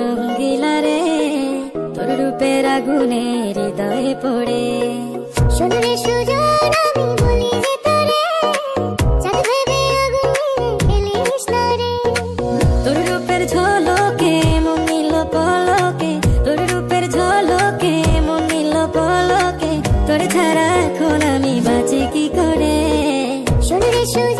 রঙ্গিলা রে তোর রূপের আগুনে হৃদয়ে পড়ে। শোনো সুজন আমি বলি যে আগুনে তোর রূপের ঝলকে মন নিল পলকে তোর রূপের ঝলকে মন নিল পলকে তোর ছাড়া এখন আমি বাঁচি কি করে? শোনো সুজন